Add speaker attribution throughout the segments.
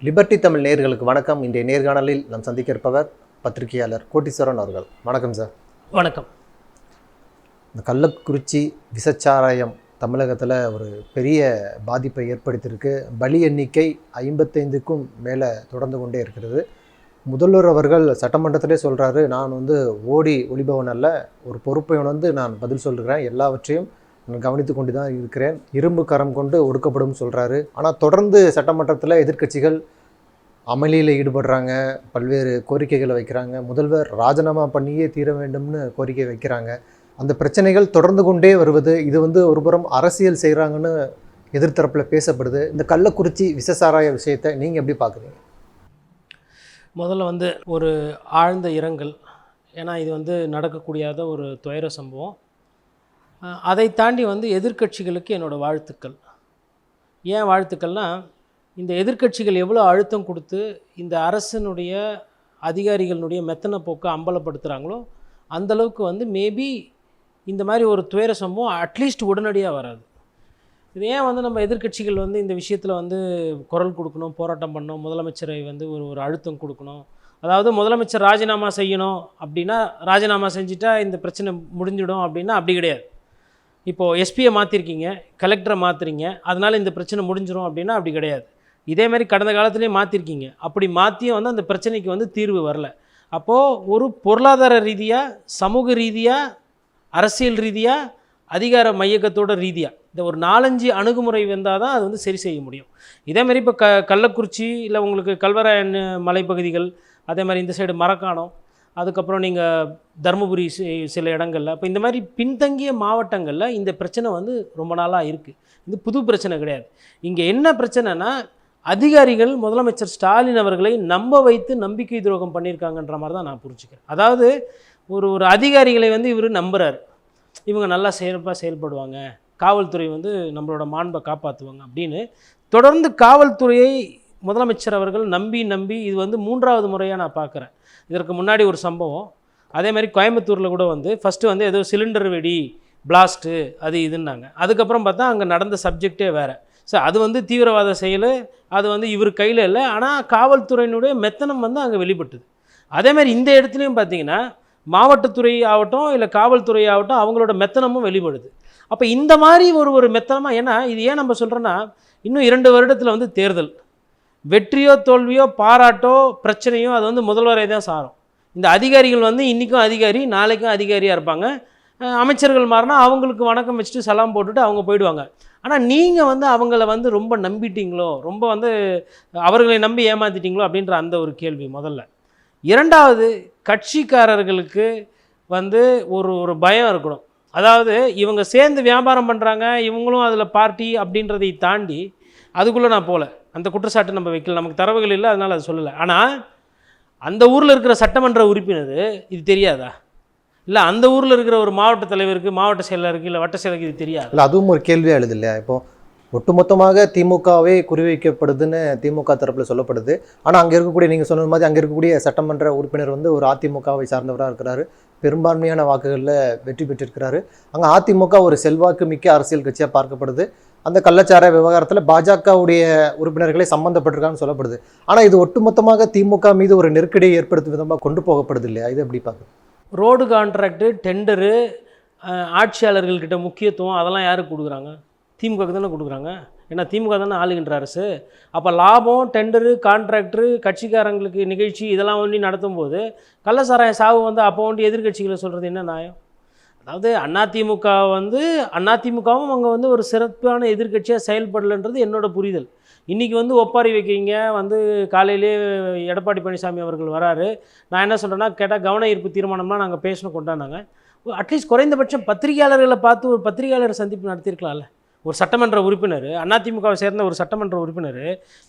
Speaker 1: Liberty Tamil நேயர்களுக்கு வணக்கம். இன்றைய நேர்காணலில் நாம் சந்திக்க இருப்பவர் பத்திரிகையாளர் கோட்டீஸ்வரன் அவர்கள். வணக்கம் சார்.
Speaker 2: வணக்கம்.
Speaker 1: இந்த கள்ளக்குறிச்சி விசச்சாராயம் தமிழகத்தில் ஒரு பெரிய பாதிப்பை ஏற்படுத்தியிருக்கு. பலி எண்ணிக்கை ஐம்பத்தைந்துக்கும் மேலே தொடர்ந்து கொண்டே இருக்கிறது. முதல்வர் அவர்கள் சட்டமன்றத்திலே சொல்கிறாரு நான் வந்து ஓடி ஒளிபவன் அல்ல. ஒரு பொறுப்பை உணர்ந்து நான் பதில் சொல்கிறேன் எல்லாவற்றையும் நான் கவனித்து கொண்டு தான் இருக்கிறேன். இரும்பு கரம் கொண்டு ஒடுக்கப்படும் சொல்கிறாரு ஆனால் தொடர்ந்து சட்டமன்றத்தில் எதிர்க்கட்சிகள் அமளியில் ஈடுபடுறாங்க. பல்வேறு கோரிக்கைகளை வைக்கிறாங்க. முதல்வர் ராஜினாமா பண்ணியே தீர வேண்டும்னு கோரிக்கை வைக்கிறாங்க. அந்த பிரச்சனைகள் தொடர்ந்து கொண்டே வருவது இது வந்து ஒருபுறம் அரசியல் செய்கிறாங்கன்னு எதிர்த்தரப்பில் பேசப்படுது. இந்த கள்ளக்குறிச்சி விசசாராய விஷயத்தை நீங்கள் எப்படி பார்க்குறீங்க
Speaker 2: முதல்ல வந்து ஒரு ஆழ்ந்த இரங்கல். ஏன்னா இது வந்து நடக்கக்கூடியாத ஒரு துயர சம்பவம். அதை தாண்டி வந்து எதிர்க்கட்சிகளுக்கு என்னோடய வாழ்த்துக்கள். ஏன் வாழ்த்துக்கள்னால் இந்த எதிர்க்கட்சிகள் எவ்வளோ அழுத்தம் கொடுத்து இந்த அரசனுடைய அதிகாரிகளுடைய மெத்தனை போக்கை அம்பலப்படுத்துகிறாங்களோ அந்தளவுக்கு வந்து மேபி இந்த மாதிரி ஒரு துயர சம்பவம் அட்லீஸ்ட் உடனடியாக வராது. இது ஏன் வந்து நம்ம எதிர்க்கட்சிகள் வந்து இந்த விஷயத்தில் வந்து குரல் கொடுக்கணும் போராட்டம் பண்ணணும் முதலமைச்சரை வந்து ஒரு ஒரு அழுத்தம் கொடுக்கணும். அதாவது முதலமைச்சர் ராஜினாமா செய்யணும் அப்படின்னா ராஜினாமா செஞ்சுட்டா இந்த பிரச்சனை முடிஞ்சிடும் அப்படின்னா அப்படி கிடையாது. இப்போது எஸ்பியை மாற்றிருக்கீங்க கலெக்டரை மாற்றுறீங்க அதனால் இந்த பிரச்சனை முடிஞ்சிடும் அப்படின்னா அப்படி கிடையாது. இதேமாரி கடந்த காலத்துலேயே மாற்றிருக்கீங்க அப்படி மாற்றியும் வந்து அந்த பிரச்சனைக்கு வந்து தீர்வு வரல. அப்போது ஒரு பொருளாதார ரீதியாக சமூக ரீதியாக அரசியல் ரீதியாக அதிகார மையக்கத்தோட ரீதியாக இந்த ஒரு நாலஞ்சு அணுகுமுறை வந்தால் தான் அது வந்து சரி செய்ய முடியும். இதேமாதிரி இப்போ க கள்ளக்குறிச்சி இல்லை உங்களுக்கு கல்வராயன் மலைப்பகுதிகள் அதே மாதிரி இந்த சைடு மரக்காணம் அதுக்கப்புறம் நீங்கள் தருமபுரி சில இடங்களில் இப்போ இந்த மாதிரி பின்தங்கிய மாவட்டங்களில் இந்த பிரச்சனை வந்து ரொம்ப நாளாக இருக்குது இது புது பிரச்சனை கிடையாது. இங்கே என்ன பிரச்சனைனா அதிகாரிகள் முதலமைச்சர் ஸ்டாலின் அவர்களை நம்ப வைத்து நம்பிக்கை துரோகம் பண்ணியிருக்காங்கன்ற மாதிரி தான் நான் புரிஞ்சுக்கிறேன். அதாவது ஒரு ஒரு அதிகாரிகளை வந்து இவர் நம்புகிறார் இவங்க நல்லா சிறப்பாக செயல்படுவாங்க. காவல்துறை வந்து நம்மளோட மாண்பை காப்பாற்றுவாங்க அப்படின்னு. தொடர்ந்து காவல்துறையை முதலமைச்சர் அவர்கள் நம்பி நம்பி இது வந்து மூன்றாவது முறையாக நான் பார்க்குறேன் இதற்கு முன்னாடி ஒரு சம்பவம். அதே மாதிரி கோயம்புத்தூரில் கூட வந்து ஃபஸ்ட்டு வந்து ஏதோ சிலிண்டர் வெடி பிளாஸ்ட்டு அது இதுன்னாங்க. அதுக்கப்புறம் பார்த்தா அங்கே நடந்த சப்ஜெக்டே வேறு. ஸோ அது வந்து தீவிரவாத செயல் அது வந்து இவர் கையில் இல்லை. ஆனால் காவல்துறையினுடைய மெத்தனம் வந்து அங்கே வெளிப்பட்டுது. அதே மாதிரி இந்த இடத்துலையும் பார்த்தீங்கன்னா மாவட்டத்துறை ஆகட்டும் இல்லை காவல்துறை ஆகட்டும் அவங்களோட மெத்தனமும் வெளிப்படுது. அப்போ இந்த மாதிரி ஒரு ஒரு மெத்தனமாக ஏன்னா இது ஏன் நம்ம சொல்கிறோன்னா இன்னும் இரண்டு வருடத்தில் வந்து தேர்தல். வெற்றியோ தோல்வியோ பாராட்டோ பிரச்சனையோ அது வந்து முதல்வரை தான் சாரும். இந்த அதிகாரிகள் வந்து இன்றைக்கும் அதிகாரி நாளைக்கும் அதிகாரியாக இருப்பாங்க. அமைச்சர்கள் மாறினா அவங்களுக்கு வணக்கம் வச்சுட்டு சலாம் போட்டுட்டு அவங்க போயிடுவாங்க. ஆனால் நீங்கள் வந்து அவங்கள வந்து ரொம்ப நம்பிட்டீங்களோ ரொம்ப வந்து அவர்களை நம்பி ஏமாத்திட்டீங்களோ அப்படின்ற அந்த ஒரு கேள்வி முதல்ல. இரண்டாவது கட்சிக்காரர்களுக்கு வந்து ஒரு ஒரு பயம் இருக்கணும். அதாவது இவங்க சேர்ந்து வியாபாரம் பண்ணுறாங்க இவங்களும் அதில் பார்ட்டி அப்படின்றதை தாண்டி அதுக்குள்ளே நான் போகல அந்த குற்றச்சாட்டு நம்ம வைக்கல. நமக்கு தரவுகள் இல்லை அதனால் அது சொல்லலை. ஆனால் அந்த ஊரில் இருக்கிற சட்டமன்ற உறுப்பினர் இது தெரியாதா? இல்லை அந்த ஊரில் இருக்கிற ஒரு மாவட்ட தலைவருக்கு மாவட்ட செயலருக்கு இல்லை வட்ட செயலருக்கு இது தெரியாது?
Speaker 1: இல்லை அதுவும் ஒரு கேள்வியாக எழுது இல்லையா இப்போ ஒட்டுமொத்தமாக திமுகவே குறிவைக்கப்படுதுன்னு திமுக தரப்பில் சொல்லப்படுது. ஆனால் அங்கே இருக்கக்கூடிய நீங்கள் சொன்ன மாதிரி அங்கே இருக்கக்கூடிய சட்டமன்ற உறுப்பினர் வந்து ஒரு அதிமுகவை சார்ந்தவராக இருக்கிறாரு. பெரும்பான்மையான வாக்குகளில் வெற்றி பெற்றிருக்கிறாரு. அங்கே அதிமுக ஒரு செல்வாக்கு மிக்க அரசியல் கட்சியாக பார்க்கப்படுது. அந்த கள்ளச்சார விவகாரத்தில் பாஜகவுடைய உறுப்பினர்களே சம்மந்தப்பட்டிருக்கான்னு சொல்லப்படுது. ஆனால் இது ஒட்டுமொத்தமாக திமுக மீது ஒரு நெருக்கடியை ஏற்படுத்தும் விதமாக கொண்டு போகப்படுது இல்லையா? இது எப்படி பார்க்குறது
Speaker 2: ரோடு கான்ட்ராக்டு டெண்டரு ஆட்சியாளர்கள்கிட்ட முக்கியத்துவம் அதெல்லாம் யாருக்கு கொடுக்குறாங்க? திமுக தானே கொடுக்குறாங்க? ஏன்னா திமுக தானே ஆளுகின்ற அரசு. அப்போ லாபம் டெண்டரு கான்ட்ராக்டரு கட்சிக்காரங்களுக்கு நிகழ்ச்சி இதெல்லாம் ஒன்றி நடத்தும் போது கள்ளசாராய சாவு வந்து அப்போ ஒண்டி எதிர்க்கட்சிகளை சொல்கிறது என்ன நியாயம்? அதாவது அதிமுக வந்து அதிமுகவும் அங்கே வந்து ஒரு சிறப்பான எதிர்க்கட்சியாக செயல்படலைன்றது என்னோட புரிதல். இன்றைக்கி வந்து ஒப்பாரி வைக்கிறீங்க வந்து காலையிலே எடப்பாடி பழனிசாமி அவர்கள் வராரு. நான் என்ன சொல்கிறேன்னா கேட்டால் கவன ஈர்ப்பு தீர்மானம்லாம் நாங்கள் பேசணும் கொண்டாடினாங்க அட்லீஸ்ட் குறைந்தபட்சம் பத்திரிகையாளர்களை பார்த்து ஒரு பத்திரிகையாளர் சந்திப்பு நடத்தியிருக்கலாம்ல. ஒரு சட்டமன்ற உறுப்பினர் அதிமுகவை சேர்ந்த ஒரு சட்டமன்ற உறுப்பினர்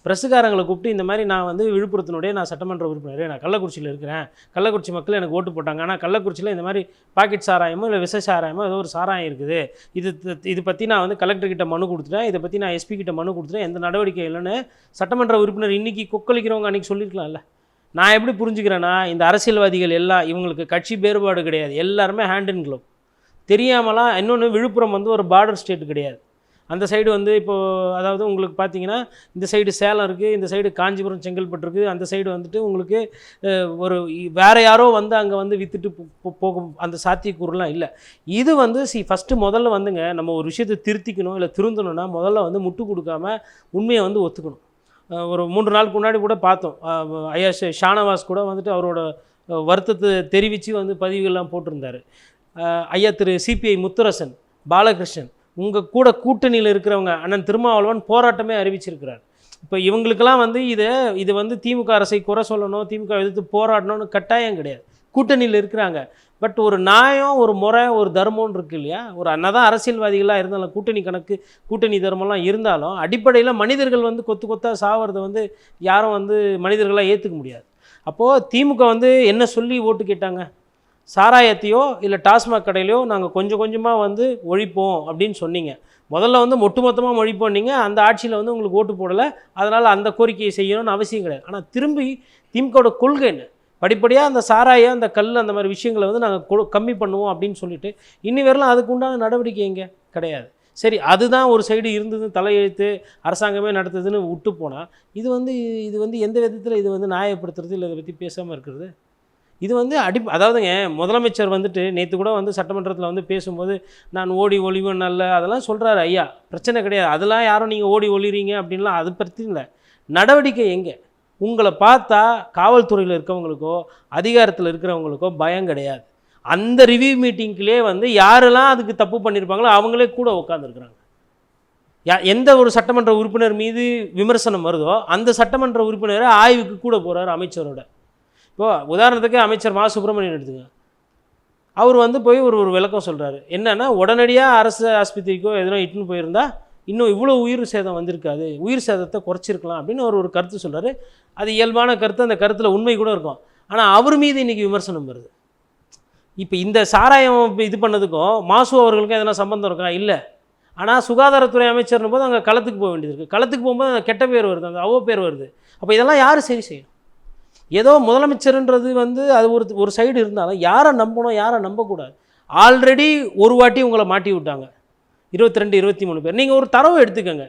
Speaker 2: பிரசுக்காரங்களை கூப்பிட்டு இந்த மாதிரி நான் வந்து விழுப்புரத்தினுடைய நான் சட்டமன்ற உறுப்பினர் நான் கள்ளக்குறிச்சியில் இருக்கிறேன். கள்ளக்குறிச்சி மக்கள் எனக்கு ஓட்டு போட்டாங்க. ஆனால் கள்ளக்குறிச்சியில் இந்த மாதிரி பாக்கெட் சாராயமோ இல்லை விச சாராயமோ ஏதோ ஒரு சாராயம் இருக்குது. இது இது பற்றி நான் வந்து கலெக்டர்கிட்ட மனு கொடுத்துட்டேன். இதை பற்றி நான் எஸ்பி கிட்ட மனு கொடுத்துட்டேன். எந்த நடவடிக்கை இல்லைன்னு சட்டமன்ற உறுப்பினர் இன்றைக்கி கொக்களிக்கிறவங்க அன்றைக்கி சொல்லியிருக்கலாம்ல. நான் எப்படி புரிஞ்சுக்கிறேன்னா இந்த அரசியல்வாதிகள் எல்லாம் இவங்களுக்கு கட்சி வேறுபாடு கிடையாது. எல்லாருமே ஹேண்ட் இன் க்ளோவ் தெரியாமலாம் இன்னொன்று விழுப்புரம் வந்து ஒரு பார்டர் ஸ்டேட் கிடையாது. அந்த சைடு வந்து இப்போது அதாவது உங்களுக்கு பார்த்தீங்கன்னா இந்த சைடு சேலம் இருக்குது இந்த சைடு காஞ்சிபுரம் செங்கல்பட்டு இருக்குது அந்த சைடு வந்துட்டு உங்களுக்கு ஒரு வேறு யாரோ வந்து அங்கே வந்து விற்றுட்டு போகும் அந்த சாத்தியக்கூறுலாம் இல்லை. இது வந்து சி ஃபஸ்ட்டு முதல்ல வந்துங்க நம்ம ஒரு விஷயத்தை திருத்திக்கணும் இல்லை திருந்தணும்னா முதல்ல வந்து முட்டு கொடுக்காம உண்மையை வந்து ஒத்துக்கணும். ஒரு மூன்று நாளுக்கு முன்னாடி கூட பார்த்தோம். ஐயா ஷானவாஸ் கூட வந்துட்டு அவரோட வருத்தத்தை தெரிவித்து வந்து பதிவுகள்லாம் போட்டிருந்தார். ஐயா திரு சிபிஐ முத்துரசன் பாலகிருஷ்ணன் உங்கள் கூட கூட்டணியில் இருக்கிறவங்க அண்ணன் திருமாவளவன் போராட்டமே அறிவிச்சிருக்கிறார். இப்போ இவங்களுக்கெல்லாம் வந்து இதை இது வந்து திமுக அரசை குறை சொல்லணும் திமுக எதிர்த்து போராடணும்னு கட்டாயம் கிடையாது. கூட்டணியில் இருக்கிறாங்க. பட் ஒரு நியாயம் ஒரு முறை ஒரு தர்மம்னு இருக்கு இல்லையா? ஒரு அன்னதான் அரசியல்வாதிகளாக இருந்தாலும் கூட்டணி கணக்கு கூட்டணி தர்மம்லாம் இருந்தாலும் அடிப்படையில் மனிதர்கள் வந்து கொத்து கொத்தாக சாவறதை வந்து யாரும் வந்து மனிதர்களாக ஏற்றுக்க முடியாது. அப்போது திமுக வந்து என்ன சொல்லி ஓட்டு கேட்டாங்க? சாராயத்தையோ இல்லை டாஸ்மாக் கடையிலையோ நாங்கள் கொஞ்சம் கொஞ்சமாக வந்து ஒழிப்போம் அப்படின்னு சொன்னீங்க. முதல்ல வந்து ஒட்டு மொத்தமாக ஒழிப்போம் நீங்கள் அந்த ஆட்சியில் வந்து உங்களுக்கு ஓட்டு போடலை. அதனால் அந்த கோரிக்கையை செய்யணும்னு அவசியம் கிடையாது. ஆனால் திரும்பி திமுகவோட கொள்கை என்ன? படிப்படியாக அந்த சாராயம் அந்த கல் அந்த மாதிரி விஷயங்களை வந்து நாங்கள் கம்மி பண்ணுவோம் அப்படின்னு சொல்லிட்டு இன்னி வரலாம் அதுக்கு உண்டான நடவடிக்கை எங்கே? கிடையாது. சரி அதுதான் ஒரு சைடு இருந்தது தலையெழுத்து அரசாங்கமே நடத்துதுன்னு விட்டு போனால் இது வந்து இது வந்து எந்த விதத்தில் இது வந்து நியாயப்படுத்துறது இல்லை இதை பற்றி பேசாமல் இருக்கிறது? இது வந்து அடி அதாவதுங்க முதலமைச்சர் வந்துட்டு நேற்று கூட வந்து சட்டமன்றத்தில் வந்து பேசும்போது நான் ஓடி ஒளிவேன் நல்ல அதெல்லாம் சொல்கிறாரு ஐயா. பிரச்சனை கிடையாது. அதெல்லாம் யாரும் நீங்கள் ஓடி ஒளிறீங்க அப்படின்லாம் அது பற்றி இல்லை. நடவடிக்கை எங்கே? உங்களை பார்த்தா காவல்துறையில் இருக்கவங்களுக்கோ அதிகாரத்தில் இருக்கிறவங்களுக்கோ பயம் கிடையாது. அந்த ரிவ்யூ மீட்டிங்க்குலேயே வந்து யாரெல்லாம் அதுக்கு தப்பு பண்ணியிருப்பாங்களோ அவங்களே கூட உட்காந்துருக்குறாங்க யா எந்த ஒரு சட்டமன்ற உறுப்பினர் மீது விமர்சனம் வருதோ அந்த சட்டமன்ற உறுப்பினரை ஆய்வுக்கு கூட போகிறார் அமைச்சரோட. இப்போ உதாரணத்துக்கு அமைச்சர் மா. சுப்பிரமணியன் எடுத்துங்க அவர் வந்து போய் ஒரு ஒரு விளக்கம் சொல்கிறாரு என்னன்னா உடனடியாக அரசு ஆஸ்பத்திரிக்கோ எதனா இட்டுன்னு போயிருந்தா இன்னும் இவ்வளோ உயிர் சேதம் வந்திருக்காது. உயிர் சேதத்தை குறைச்சிருக்கலாம் அப்படின்னு அவர் ஒரு கருத்து சொல்கிறார் அது இயல்பான கருத்து. அந்த கருத்தில் உண்மை கூட இருக்கும். ஆனால் அவர் மீது இன்றைக்கி விமர்சனம் வருது. இப்போ இந்த சாராயம் இப்போ இது பண்ணதுக்கும் மாசு அவர்களுக்கும் எதனா சம்பந்தம் இருக்கா? இல்லை. ஆனால் சுகாதாரத்துறை அமைச்சர்னும் போது அங்கே களத்துக்கு போக வேண்டியது இருக்குது களத்துக்கு போகும்போது அந்த கெட்ட பேர் வருது. அந்த அவ பேர் வருது. அப்போ இதெல்லாம் யார் சரி செய்யும் ஏதோ முதலமைச்சர்ன்றது வந்து அது ஒரு ஒரு சைடு இருந்தாலும் யாரை நம்பணும் யாரை நம்பக்கூடாது. ஆல்ரெடி ஒரு வாட்டி உங்களை மாட்டி விட்டாங்க. இருபத்தி ரெண்டு இருபத்தி மூணு பேர். நீங்கள் ஒரு தரவு எடுத்துக்கோங்க.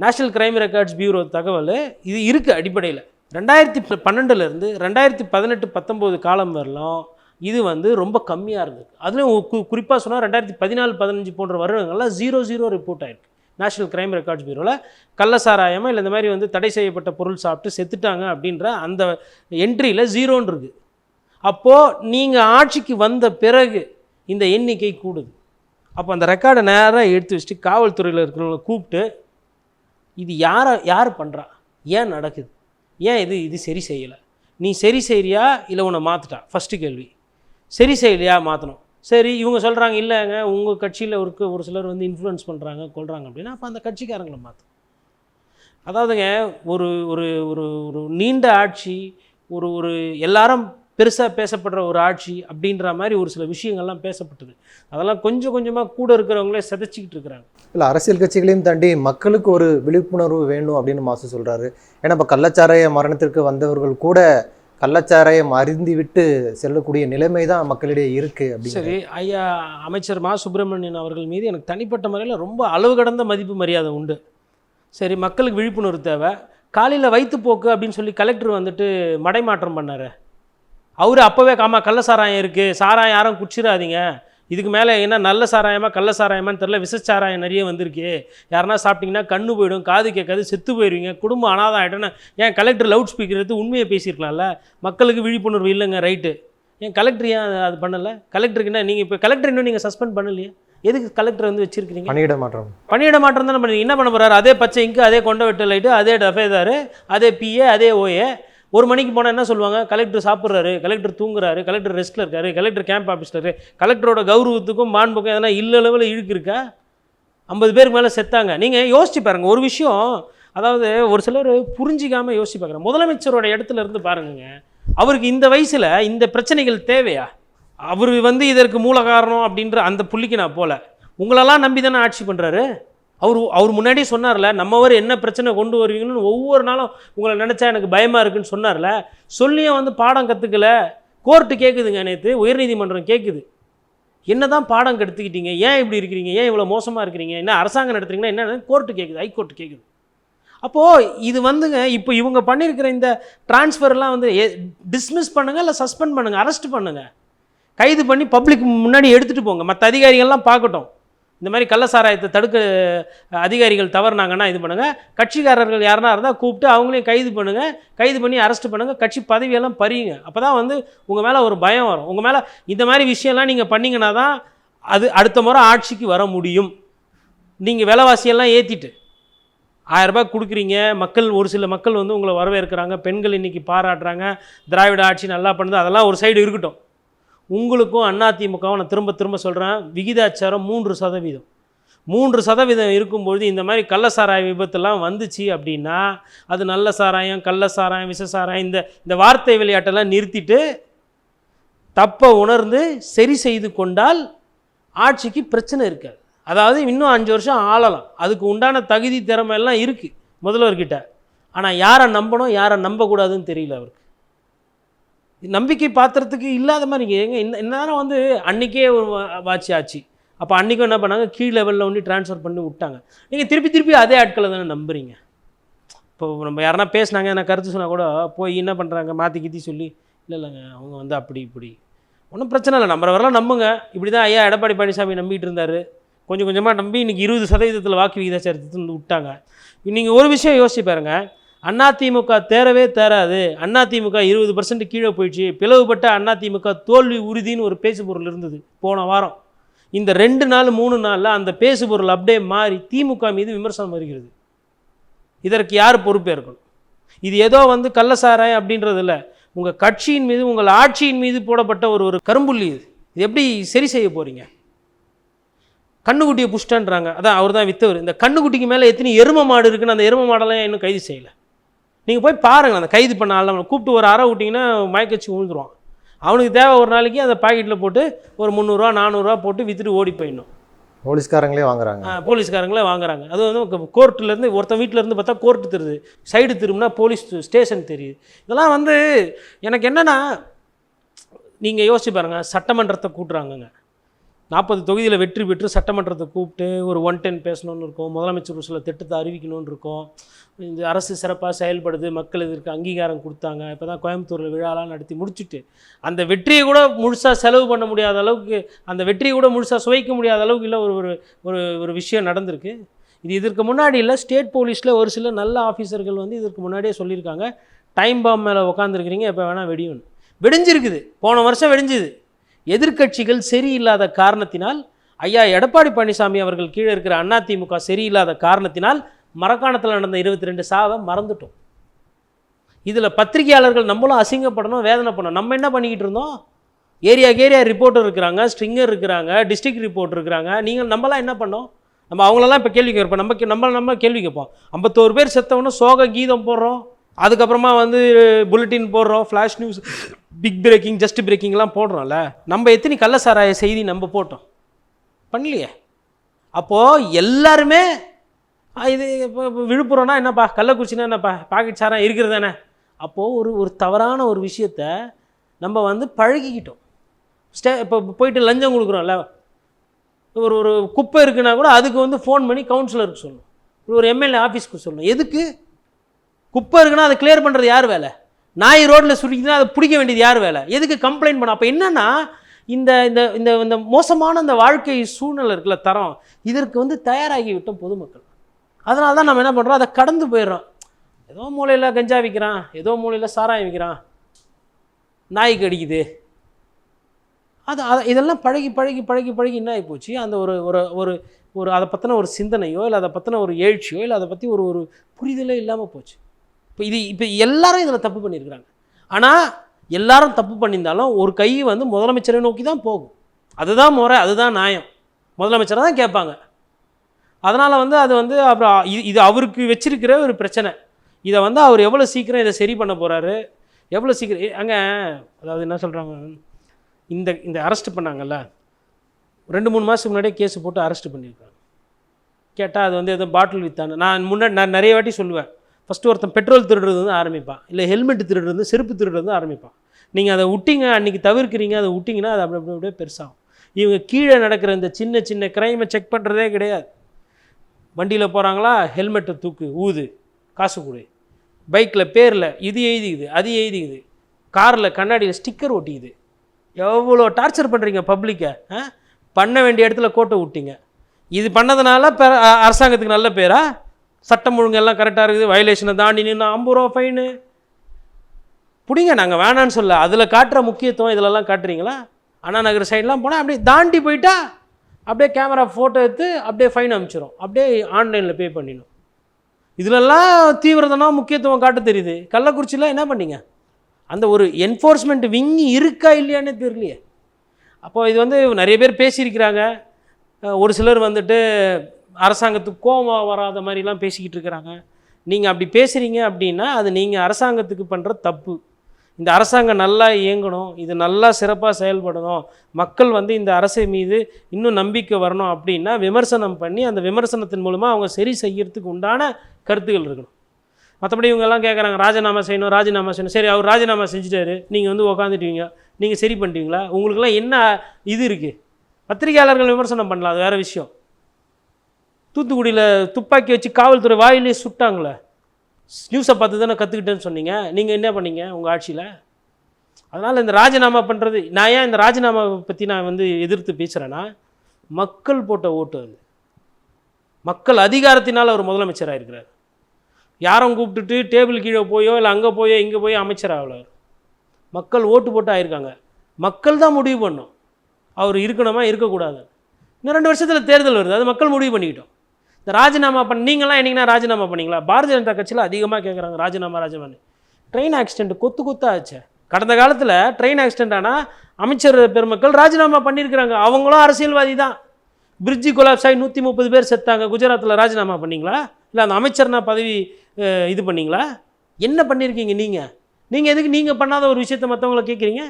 Speaker 2: நேஷனல் கிரைம் ரெக்கார்ட்ஸ் பியூரோ தகவல் இது இருக்குது அடிப்படையில். ரெண்டாயிரத்தி பன்னெண்டுலேருந்து ரெண்டாயிரத்தி பதினெட்டு பத்தொம்போது காலம் வரலாம். இது வந்து ரொம்ப கம்மியாக இருந்தது. அதுலேயும் கு குறிப்பாக சொன்னால் ரெண்டாயிரத்தி பதினாலு பதினஞ்சு போன்ற வருடங்கள்லாம் ஜீரோ ஜீரோ ரிப்போர்ட் ஆகிருக்கு நேஷனல் கிரைம் ரெக்கார்ட்ஸ் பியூரோவில் கள்ளசாராயமா இல்லை இந்த மாதிரி வந்து தடை செய்யப்பட்ட பொருள் சாப்பிட்டு செத்துட்டாங்க அப்படின்ற அந்த என்ட்ரியில் ஜீரோன்னு இருக்குது அப்போது நீங்கள் ஆட்சிக்கு வந்த பிறகு இந்த எண்ணிக்கை கூடுது. அப்போ அந்த ரெக்கார்டை நேராக எடுத்து வச்சுட்டு காவல்துறையில் இருக்கிறவங்கள கூப்பிட்டு இது யாரை யார் பண்ணுறா ஏன் நடக்குது? ஏன் இது இது சரி செய்யலை? நீ சரி செய்கிறியா இல்லை உன்னை மாற்றுட்டா ஃபஸ்ட்டு கேள்வி. சரி செய்யலையா? மாற்றணும் சரி இவங்க சொல்கிறாங்க இல்லைங்க உங்கள் கட்சியில் இருக்க ஒரு சிலர் வந்து இன்ஃப்ளூயன்ஸ் பண்ணுறாங்க கொள்கிறாங்க அப்படின்னா அப்போ அந்த கட்சிக்காரங்களை மாற்றும் அதாவதுங்க ஒரு ஒரு ஒரு ஒரு நீண்ட ஆட்சி ஒரு ஒரு எல்லாரும் பெருசாக பேசப்படுற ஒரு ஆட்சி அப்படின்ற மாதிரி ஒரு சில விஷயங்கள்லாம் பேசப்பட்டது. அதெல்லாம் கொஞ்சம் கொஞ்சமாக கூட இருக்கிறவங்களே சிதைச்சிக்கிட்டு இருக்கிறாங்க.
Speaker 1: இல்லை அரசியல் கட்சிகளையும் தாண்டி மக்களுக்கு ஒரு விழிப்புணர்வு வேணும் அப்படின்னு மாசு சொல்கிறாரு ஏன்னா இப்போ கள்ளச்சாராய மரணத்திற்கு வந்தவர்கள் கூட கள்ளச்சாராயம் அருந்தி விட்டு செல்லக்கூடிய நிலைமை தான் மக்களிடையே இருக்கு அப்படின்னு
Speaker 2: சரி ஐயா அமைச்சர் மா. சுப்பிரமணியன் அவர்கள் மீது எனக்கு தனிப்பட்ட முறையில் ரொம்ப அளவு கடந்த மதிப்பு மரியாதை உண்டு. சரி மக்களுக்கு விழிப்புணர்வு தேவை. காலையில் வயிற்றுப்போக்கு அப்படின்னு சொல்லி கலெக்டர் வந்துட்டு மடைமாற்றம் பண்ணார். அவர் அப்போவே காமா கள்ள சாராயம் இருக்குது சாராயம் யாரும் குடிச்சிடாதீங்க. இதுக்கு மேலே என்ன நல்ல சாராயமா கள்ள சாராயமான்னு தெரில விஷ சாராயம் நிறைய வந்திருக்கு. யாருன்னா சாப்பிட்டீங்கன்னா கண்ணு போயிடும் காது கேட்காது செத்து போயிடுவீங்க குடும்பம் அனாதம் ஆகிட்டோன்னு ஏன் கலெக்டர் லவுட் ஸ்பீக்கர் எடுத்து உண்மையை பேசியிருக்கலாம்ல? மக்களுக்கு விழிப்புணர்வு இல்லைங்க ரைட்டு ஏன் கலெக்டர் ஏன் அது- பண்ணலை? கலெக்டருக்கு என்ன நீங்கள் இப்போ கலெக்டர் இன்னும் நீங்கள் சஸ்பெண்ட் பண்ணலையே? எதுக்கு கலெக்டர் வந்து வச்சிருக்கிறீங்க?
Speaker 1: பணியிட மாற்றம்.
Speaker 2: பணியிட மாற்றம் தானே பண்ணி என்ன பண்ண போறாரு? அதே பச்சை இங்கு அதே கொண்ட வெட்ட லைட்டு அதே டஃபேதாரு அதே பிஏ அதே ஓஏ ஒரு மணிக்கு போனால் என்ன சொல்லுவாங்க? கலெக்டர் சாப்பிட்றாரு கலெக்டர் தூங்குறாரு கலெக்டர் ரெஸ்ட்டில் இருக்காரு கலெக்டர் கேம்ப் ஆஃபீஸில் இருக்கு கலெக்டரோட கௌரவத்துக்கும் மாண்புக்கும் எதனா இல்லளவில் இழுக்கு இருக்கா? ஐம்பது பேருக்கு மேலே செத்தாங்க. நீங்கள் யோசிச்சு பாருங்க. ஒரு விஷயம் அதாவது ஒரு சிலர் புரிஞ்சிக்காமல் யோசிச்சு பார்க்குறேன் முதலமைச்சரோட இடத்துல இருந்து பாருங்கங்க. அவருக்கு இந்த வயசில் இந்த பிரச்சனைகள் தேவையா? அவர் வந்து இதற்கு மூல காரணம் அப்படின்ற அந்த புள்ளிக்கு நான் போகல உங்களெல்லாம் நம்பி தானே ஆட்சி பண்ணுறாரு அவர் அவர் முன்னாடியே சொன்னார்ல நம்மவர் என்ன பிரச்சனை கொண்டு வருவீங்கன்னு ஒவ்வொரு நாளும் உங்களை நினச்சா எனக்கு பயமாக இருக்குன்னு சொன்னார்ல. சொல்லியும் வந்து பாடம் கற்றுக்கல கோர்ட்டு கேட்குதுங்க நேற்று உயர்நீதிமன்றம் கேட்குது என்னதான் பாடம் கெடுத்துக்கிட்டீங்க? ஏன் இப்படி இருக்கிறீங்க? ஏன் இவ்வளோ மோசமாக இருக்கிறீங்க? என்ன அரசாங்கம் நடத்துறீங்கன்னா என்ன கோர்ட்டு கேட்குது ஹைகோர்ட் கேட்குது அப்போது இது வந்துங்க இப்போ இவங்க பண்ணியிருக்கிற இந்த ட்ரான்ஸ்ஃபர்லாம் வந்து டிஸ்மிஸ் பண்ணுங்கள் இல்லை சஸ்பெண்ட் பண்ணுங்கள் அரெஸ்ட் பண்ணுங்கள் கைது பண்ணி பப்ளிக் முன்னாடி எடுத்துகிட்டு போங்க. மற்ற அதிகாரிகள்லாம் பார்க்கட்டும். இந்த மாதிரி கள்ளசாராயத்தை தடுக்க அதிகாரிகள் தவறுனாங்கன்னா இது பண்ணுங்கள் கட்சிக்காரர்கள் யாருனா இருந்தால் கூப்பிட்டு அவங்களையும் கைது பண்ணுங்கள் கைது பண்ணி அரெஸ்ட் பண்ணுங்கள் கட்சி பதவியெல்லாம் பறியுங்க. அப்போ தான் வந்து உங்கள் மேலே ஒரு பயம் வரும். உங்கள் மேலே இந்த மாதிரி விஷயம்லாம் நீங்கள் பண்ணீங்கன்னா தான் அது அடுத்த முறை ஆட்சிக்கு வர முடியும். நீங்கள் விலைவாசியெல்லாம் ஏற்றிட்டு ஆயிரம் ரூபாய் கொடுக்குறீங்க. மக்கள் ஒரு சில மக்கள் வந்து உங்களை வரவேற்கிறாங்க. பெண்கள் இன்றைக்கி பாராட்டுறாங்க. திராவிட ஆட்சி நல்லா பண்ணுது. அதெல்லாம் ஒரு சைடு இருக்கட்டும். உங்களுக்கும் அதிமுகவும் நான் திரும்ப திரும்ப சொல்கிறேன் விகிதாச்சாரம் மூன்று சதவீதம். மூன்று சதவீதம் இருக்கும்பொழுது இந்த மாதிரி கள்ள சாராய விபத்தெல்லாம் வந்துச்சு அப்படின்னா அது நல்ல சாராயம் கள்ள சாராயம் விஷ சாராயம் இந்த இந்த வார்த்தை விளையாட்டெல்லாம் நிறுத்திட்டு தப்பை உணர்ந்து சரி செய்து கொண்டால் ஆட்சிக்கு பிரச்சனை இருக்காது. அதாவது இன்னும் அஞ்சு வருஷம் ஆளலாம். அதுக்கு உண்டான தகுதி திறமை எல்லாம் இருக்குது முதல்வர்கிட்ட. ஆனால் யாரை நம்பணும் யாரை நம்பக்கூடாதுன்னு தெரியல அவருக்கு. நம்பிக்கை பாத்திரத்துக்கு இல்லாத மாதிரி இங்கே எங்கே இந்த இந்த நேரம் வந்து அன்றைக்கே ஒரு வா- வாட்சி ஆச்சு. அப்போ அன்றைக்கும் என்ன பண்ணாங்க? கீழ் லெவலில் ஒண்டி ட்ரான்ஸ்ஃபர் பண்ணி விட்டாங்க. நீங்கள் திருப்பி திருப்பி அதே ஆட்களை தானே நம்புறீங்க. இப்போ நம்ம யாருனா பேசுனாங்க என்ன கருத்து சொன்னால் கூட போய் என்ன பண்ணுறாங்க மாற்றி கீத்தி சொல்லி இல்லை இல்லைங்க அவங்க வந்து அப்படி இப்படி. ஒன்றும் பிரச்சனை இல்லை. நம்புறவரெல்லாம் நம்புங்க. இப்படி தான் ஐயா எடப்பாடி பழனிசாமி நம்பிட்டு இருந்தார். கொஞ்சம் கொஞ்சமாக நம்பி இன்றைக்கி இருபது சதவீதத்தில் வாக்கு விகிதாச்சாரத்தை வந்து விட்டாங்க. நீங்கள் ஒரு விஷயம் யோசிச்சு பாருங்கள் அதிமுக தேரவே தேராது அதிமுக இருபது பர்சன்ட் கீழே போயிடுச்சு. பிளவுபட்ட அதிமுக தோல்வி உறுதின்னு ஒரு பேசு பொருள் இருந்தது போன வாரம். இந்த ரெண்டு நாள் மூணு நாளில் அந்த பேசு பொருள் அப்படியே மாறி திமுக மீது விமர்சனம் வருகிறது. இதற்கு யார் பொறுப்பேற்கணும் இது ஏதோ வந்து கள்ளசாராயம் அப்படின்றது இல்லை. உங்கள் கட்சியின் மீது உங்கள் ஆட்சியின் மீது போடப்பட்ட ஒரு ஒரு கரும்புள்ளி இது. இது எப்படி சரி செய்ய போகிறீங்க கண்ணுக்குட்டியை புஷ்டன்றாங்க அதான் அவர் தான் வித்தவர். இந்த கண்ணுக்குட்டிக்கு மேலே எத்தனை எரும மாடு இருக்குன்னு அந்த எரும மாடெல்லாம் இன்னும் கைது செய்யலை? நீங்கள் போய் பாருங்கள் அந்த கைது பண்ண ஆள் கூப்பிட்டு ஒரு அறை விட்டிங்கன்னா மயக்கச்சி விழுந்துருவான். அவனுக்கு தேவை ஒரு நாளைக்கு அந்த பாக்கெட்டில் போட்டு ஒரு முந்நூறுரூவா நானூறுரூவா போட்டு விற்றுட்டு ஓடி போயிடணும்.
Speaker 1: போலீஸ்காரங்களே வாங்குறாங்க.
Speaker 2: போலீஸ்காரங்களே வாங்குறாங்க. அது வந்து கோர்ட்டிலேருந்து ஒருத்தன் வீட்டில் இருந்து பார்த்தா கோர்ட்டு தெரியுது. சைடு திரும்பினா போலீஸ் ஸ்டேஷன் தெரியுது. இதெல்லாம் வந்து எனக்கு என்னென்னா நீங்கள் யோசிச்சு பாருங்கள் சட்டமன்றத்தை கூட்டுறாங்கங்க. நாற்பது தொகுதியில் வெற்றி பெற்று சட்டமன்றத்தை கூப்பிட்டு ஒரு ஒன் டென் பேசணும்னு இருக்கும். முதலமைச்சர் ஒரு சில திட்டத்தை அறிவிக்கணும்னு இருக்கும். இந்த அரசு சிறப்பாக செயல்படுது மக்கள் இதற்கு அங்கீகாரம் கொடுத்தாங்க. இப்போ தான் கோயம்புத்தூரில் விழாலாம் நடத்தி முடிச்சுட்டு அந்த வெற்றியை கூட முழுசாக செலவு பண்ண முடியாத அளவுக்கு அந்த வெற்றியை கூட முழுசாக சுவைக்க முடியாத அளவுக்கு இல்லை ஒரு ஒரு ஒரு ஒரு விஷயம் நடந்திருக்கு. இது இதற்கு முன்னாடி இல்லை ஸ்டேட் போலீஸில் ஒரு சில நல்ல ஆஃபீஸர்கள் வந்து இதற்கு முன்னாடியே சொல்லியிருக்காங்க. டைம் பாம் மேலே உட்காந்துருக்கிறீங்க எப்போ வேணால் வெடியும் வெடிஞ்சிருக்குது. போன வருஷம் வெடிஞ்சுது. எதிர்க்கட்சிகள் சரியில்லாத காரணத்தினால் ஐயா எடப்பாடி பழனிசாமி அவர்கள் கீழே இருக்கிற அதிமுக சரியில்லாத காரணத்தினால் மரக்காணத்தில் நடந்த இருபத்தி ரெண்டு சாவை மறந்துட்டோம். இதில் பத்திரிகையாளர்கள் நம்மளும் அசிங்கப்படணும் வேதனை பண்ணணும் நம்ம என்ன பண்ணிக்கிட்டு இருந்தோம்? ஏரியா ஏரியா ரிப்போர்ட்டர் இருக்கிறாங்க ஸ்ட்ரிங்கர் இருக்கிறாங்க டிஸ்ட்ரிக்ட் ரிப்போர்ட் இருக்கிறாங்க. நீங்கள் நம்மலாம் என்ன பண்ணோம்? நம்ம அவங்களெல்லாம் இப்போ கேள்வி கேட்போம். நம்ம நம்ம நம்ம கேள்வி கேட்போம். ஐம்பத்தோரு பேர் செத்தவொன்னே சோக கீதம் போடுறோம். அதுக்கப்புறமா வந்து புல்லட்டின் போடுறோம் flash news big breaking just பிரேக்கிங்லாம் போடுறோம்ல. நம்ம எத்தனை கள்ளசாராய செய்தி நம்ம போட்டோம்? பண்ணலையே. அப்போது எல்லாருமே இது இப்போ விழுப்புரம்னா என்னப்பா? கள்ளக்குறிச்சின்னா என்னப்பா? பாக்கெட் சாரம் இருக்கிறது தானே? அப்போது ஒரு ஒரு தவறான ஒரு விஷயத்த நம்ம வந்து பழகிக்கிட்டோம். ஸ்டே இப்போ போயிட்டு லஞ்சம் கொடுக்குறோம்ல. ஒரு ஒரு குப்பை இருக்குன்னா கூட அதுக்கு வந்து ஃபோன் பண்ணி கவுன்சிலருக்கு சொல்லணும். ஒரு எம்எல்ஏ ஆஃபீஸ்க்கு சொல்லணும். எதுக்கு? குப்பை இருக்குன்னா அதை கிளியர் பண்ணுறது யார் வேலை? நாய் ரோட்டில் சுருக்கிதுன்னா அதை பிடிக்க வேண்டியது யார் வேலை? எதுக்கு கம்ப்ளைண்ட் பண்ண? அப்போ என்னென்னா இந்த இந்த இந்த இந்த மோசமான இந்த வாழ்க்கை சூழ்நிலை இருக்குல்ல தரம் இதற்கு வந்து தயாராகி விட்டோம் பொதுமக்கள். அதனால தான் நம்ம என்ன பண்ணுறோம் அதை கடந்து போயிடுறோம். ஏதோ மூலையில் கஞ்சா விற்கிறான் ஏதோ மூலையில் சாராயம் விற்கிறான் நாய் கடிக்குது அது அதை இதெல்லாம் பழகி பழகி பழகி பழகி என்ன ஆகி போச்சு? அந்த ஒரு ஒரு ஒரு ஒரு அதை பற்றின ஒரு சிந்தனையோ இல்லை அதை பற்றின ஒரு எழுச்சியோ இல்லை அதை பற்றி ஒரு ஒரு புரிதலே இல்லாமல் போச்சு. இப்போ இது இப்போ எல்லாரும் இதில் தப்பு பண்ணியிருக்கிறாங்க ஆனால் எல்லாரும் தப்பு பண்ணியிருந்தாலும் ஒரு கை வந்து முதலமைச்சரை நோக்கி தான் போகும். அதுதான் முறை அதுதான் நியாயம். முதலமைச்சரை தான் கேட்பாங்க. அதனால் வந்து அது வந்து அப்புறம் இது இது அவருக்கு வச்சிருக்கிற ஒரு பிரச்சனை. இதை வந்து அவர் எவ்வளோ சீக்கிரம் இதை சரி பண்ண போகிறாரு எவ்வளோ சீக்கிரம் அங்கே அதாவது என்ன சொல்கிறாங்க இந்த இந்த அரெஸ்ட் பண்ணாங்கல்ல. ரெண்டு மூணு மாதத்துக்கு முன்னாடியே கேஸ் போட்டு அரெஸ்ட் பண்ணியிருக்காங்க கேட்டால் அது வந்து எதுவும் பாட்டில் வித்தான்னு. நான் முன்னாடி நான் நிறைய வாட்டி சொல்லுவேன். ஃபஸ்ட்டு ஒருத்தன் பெட்ரோல் திருடுறது வந்து ஆரம்பிப்பான். இல்லை ஹெல்மெட் திருடுறது செருப்பு திருடுறது வந்து ஆரம்பிப்பான். நீங்கள் அதை விட்டிங்க அன்றைக்கி தவிர்க்கிறீங்க அதை விட்டிங்கன்னா அது அப்படி அப்படி அப்படியே பெருசாகும். இவங்க கீழே நடக்கிற இந்த சின்ன சின்ன கிரைமை செக் பண்ணுறதே கிடையாது. வண்டியில் போகிறாங்களா ஹெல்மெட்டை தூக்கு ஊது காசு கொடு. பைக்கில் பேரில் இது எழுதிக்குது அது எழுதிக்குது. காரில் கண்ணாடியில் ஸ்டிக்கர் ஒட்டிக்குது. எவ்வளோ டார்ச்சர் பண்ணுறீங்க பப்ளிக்கை பண்ண வேண்டிய இடத்துல கோட்டை விட்டிங்க. இது பண்ணதுனால அரசாங்கத்துக்கு நல்ல பேரா? சட்டம் ஒழுங்கு எல்லாம் கரெக்டாக இருக்குது வயலேஷனை தாண்டி நின்று ஐம்பது ரூபா ஃபைனு பிடிங்க நாங்கள் வேணான்னு சொல்ல அதில் காட்டுற முக்கியத்துவம் இதிலெல்லாம் காட்டுறீங்களா? அண்ணா நகர் சைட்லாம் போனால் அப்படியே தாண்டி போயிட்டா அப்படியே கேமரா ஃபோட்டோ எடுத்து அப்படியே ஃபைன் அனுப்பிச்சிடும் அப்படியே ஆன்லைனில் பே பண்ணிடணும் இதிலெல்லாம் தீவிரதனா முக்கியத்துவம் காட்ட தெரியுது. கள்ளக்குறிச்சியில் என்ன பண்ணீங்க? அந்த ஒரு என்ஃபோர்ஸ்மெண்ட் விங்கி இருக்கா இல்லையானே தெரியலையே. அப்போ இது வந்து நிறைய பேர் பேசியிருக்கிறாங்க. ஒரு சிலர் வந்துட்டு அரசாங்கத்துக்கு கோபம் வராத மாதிரிலாம் பேசிக்கிட்டு இருக்கிறாங்க. நீங்கள் அப்படி பேசுகிறீங்க அப்படின்னா அது நீங்கள் அரசாங்கத்துக்கு பண்ணுற தப்பு. இந்த அரசாங்கம் நல்லா இயங்கணும் இது நல்லா சிறப்பாக செயல்படணும் மக்கள் வந்து இந்த அரசு மீது இன்னும் நம்பிக்கை வரணும் அப்படின்னா விமர்சனம் பண்ணி அந்த விமர்சனத்தின் மூலமாக அவங்க சரி செய்யறதுக்கு உண்டான கருத்துக்கள் இருக்கணும். மற்றபடி இவங்கெல்லாம் கேட்குறாங்க ராஜினாமா செய்யணும் ராஜினாமா செய்யணும். சரி அவர் ராஜினாமா செஞ்சுட்டாரு. நீங்கள் வந்து உக்காந்துட்டுவீங்க நீங்கள் சரி பண்ணிட்டீங்களா? உங்களுக்குலாம் என்ன இது இருக்குது பத்திரிகையாளர்கள் விமர்சனம் பண்ணலாம் அது வேறு விஷயம். தூத்துக்குடியில் துப்பாக்கி வச்சு காவல்துறை வாயிலே சுட்டாங்களே. நியூஸை பார்த்து தானே கற்றுக்கிட்டேன்னு சொன்னீங்க. நீங்கள் என்ன பண்ணீங்க உங்கள் ஆட்சியில்? அதனால் இந்த ராஜினாமா பண்ணுறது நான் ஏன் இந்த ராஜினாமாவை பற்றி நான் வந்து எதிர்த்து பேசுகிறேன்னா மக்கள் போட்ட ஓட்டு அது. மக்கள் அதிகாரத்தினால் அவர் முதலமைச்சராக இருக்கிறார். யாரும் கூப்பிட்டுட்டு டேபிள் கீழே போயோ இல்லை அங்கே போயோ இங்கே போயோ அமைச்சர் ஆகலார் மக்கள் ஓட்டு போட்டு ஆயிருக்காங்க. மக்கள் தான் முடிவு பண்ணும். அவர் இருக்கணுமா இருக்கக்கூடாது. இன்னும் ரெண்டு வருஷத்தில் தேர்தல் வருது. அது மக்கள் முடிவு பண்ணிக்கிட்டோம். இந்த ராஜினாமா பண்ண நீங்களாம் என்னைக்குனா ராஜினாமா பண்ணீங்களா? பாரதிய ஜனதா கட்சியில் அதிகமாக கேட்குறாங்க ராஜினாமா ராஜினாமா ட்ரெயின் ஆக்சிடென்ட் கொத்து கொத்தா ஆச்சு. கடந்த காலத்தில் ட்ரெயின் ஆக்சிடென்ட் ஆனால் அமைச்சர் பெருமக்கள் ராஜினாமா பண்ணியிருக்கிறாங்க. அவங்களும் அரசியல்வாதி தான். பிரிட்ஜி கொலாப்ஸ் ஆகி நூற்றி முப்பது பேர் செத்தாங்க. குஜராத்தில் ராஜினாமா பண்ணீங்களா? இல்லை அந்த அமைச்சர்னா பதவி இது பண்ணிங்களா? என்ன பண்ணியிருக்கீங்க நீங்கள் நீங்கள் எதுக்கு நீங்கள் பண்ணாத ஒரு விஷயத்த மற்றவங்கள கேட்குறீங்க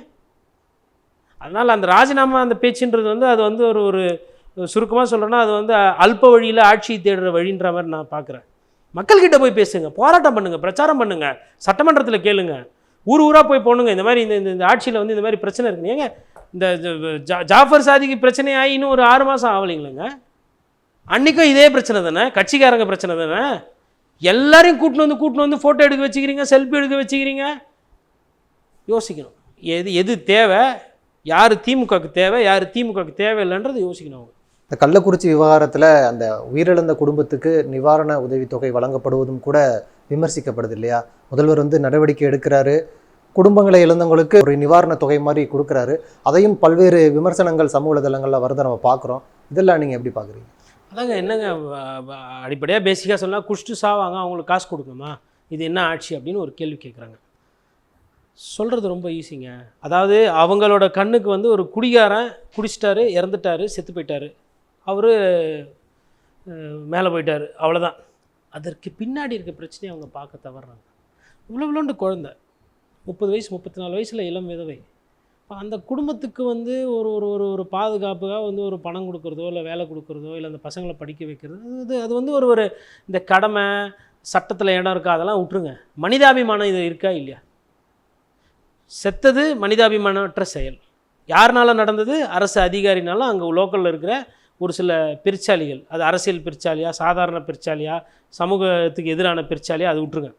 Speaker 2: அதனால் அந்த ராஜினாமா அந்த பேச்சுன்றது வந்து அது வந்து ஒரு ஒரு சுருக்கமாக சொல்கிறேன்னா அது வந்து அல்ப வழியில் ஆட்சி தேடுற வழின்ற மாதிரி நான் பார்க்குறேன். மக்கள்கிட்ட போய் பேசுங்க போராட்டம் பண்ணுங்கள் பிரச்சாரம் பண்ணுங்கள் சட்டமன்றத்தில் கேளுங்க ஊர் ஊராக போய் போகணுங்க இந்த மாதிரி இந்த இந்த- இந்த ஆட்சியில் வந்து இந்த மாதிரி பிரச்சனை இருக்குங்க ஏங்க இந்த ஜா- ஜாஃபர் சாதிக்கு பிரச்சனை ஆகி இன்னும் ஒரு ஆறு மாதம் ஆகலைங்களேங்க? அன்றைக்கும் இதே பிரச்சனை தானே கட்சிக்காரங்க பிரச்சனை தானே? எல்லாரையும் கூட்டின்னு வந்து கூட்டின்னு வந்து ஃபோட்டோ எடுக்க வச்சுக்கிறீங்க செல்ஃபி எடுக்க வச்சுக்கிறீங்க? யோசிக்கணும். எது எது தேவை? யார் திமுகவுக்கு தேவை? யார் திமுகவுக்கு தேவையில்லைன்றது யோசிக்கணும் அவங்க.
Speaker 1: இந்த கள்ளக்குறிச்சி விவகாரத்தில் அந்த உயிரிழந்த குடும்பத்துக்கு நிவாரண உதவித்தொகை வழங்கப்படுவதும் கூட விமர்சிக்கப்படுது இல்லையா? முதல்வர் வந்து நடவடிக்கை எடுக்கிறாரு. குடும்பங்களை இழந்தவங்களுக்கு ஒரு நிவாரண தொகை மாதிரி கொடுக்குறாரு. அதையும் பல்வேறு விமர்சனங்கள் சமூக வலைதளங்களில் வரதை நம்ம பார்க்குறோம் இதெல்லாம் நீங்கள் எப்படி பார்க்குறீங்க
Speaker 2: அதாங்க என்னங்க அடிப்படையாக பேசிக்காக சொன்னால் குஷ்டு சாவாங்க அவங்களுக்கு காசு கொடுக்கணுமா? இது என்ன ஆட்சி அப்படின்னு ஒரு கேள்வி கேட்குறாங்க சொல்கிறது ரொம்ப ஈஸிங்க. அதாவது அவங்களோட கண்ணுக்கு வந்து ஒரு குடிகாரன் குடிச்சிட்டாரு இறந்துட்டாரு செத்து போயிட்டாரு. அவர் மேலே போயிட்டார். அவ்வளோதான் அதற்கு பின்னாடி இருக்க பிரச்சனையை அவங்க பார்க்க தவறாங்க இவ்வளோ இவ்வளோண்டு குழந்தை. முப்பது வயசு முப்பத்தி நாலு வயசில் இளம் விதவை. இப்போ அந்த குடும்பத்துக்கு வந்து ஒரு ஒரு ஒரு ஒரு பாதுகாப்புக்காக வந்து ஒரு பணம் கொடுக்குறதோ இல்லை வேலை கொடுக்குறதோ இல்லை அந்த பசங்களை படிக்க வைக்கிறது அது அது வந்து ஒரு ஒரு இந்த கடமை சட்டத்தில் இடம் இருக்கா அதெல்லாம் விட்டுருங்க. மனிதாபிமானம் இது இருக்கா இல்லையா? செத்தது மனிதாபிமானமற்ற செயல். யாருனால நடந்தது? அரசு அதிகாரினாலும் அங்கே லோக்கலில் இருக்கிற ஒரு சில பிரிச்சாலிகள் அது அரசியல் பிரிச்சாலியா சாதாரண பிரிச்சாலியா சமூகத்துக்கு எதிரான பிரிச்சாலியா அது விட்டுருங்க.